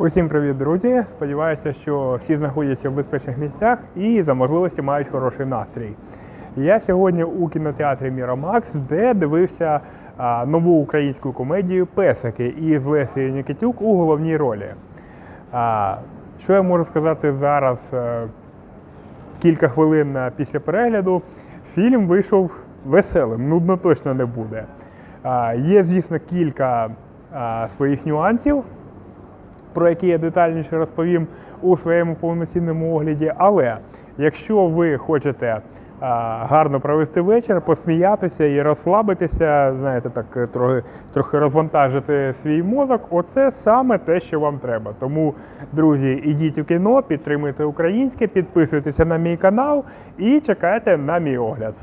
Усім привіт, друзі! Сподіваюся, що всі знаходяться в безпечних місцях і за можливості мають хороший настрій. Я сьогодні у кінотеатрі Міромакс, де дивився а, нову українську комедію Песики із Лесією Нікітюк у головній ролі. А, що я можу сказати зараз? е, Кілька хвилин е, після перегляду фільм вийшов веселим, нудно точно не буде. Є, звісно, кілька своїх нюансів, про які я детальніше розповім у своєму повноцінному огляді. Але якщо ви хочете гарно провести вечір, посміятися і розслабитися, знаєте, так трохи, трохи розвантажити свій мозок, оце саме те, що вам треба. Тому, друзі, ідіть у кіно, підтримуйте українське, підписуйтеся на мій канал і чекайте на мій огляд.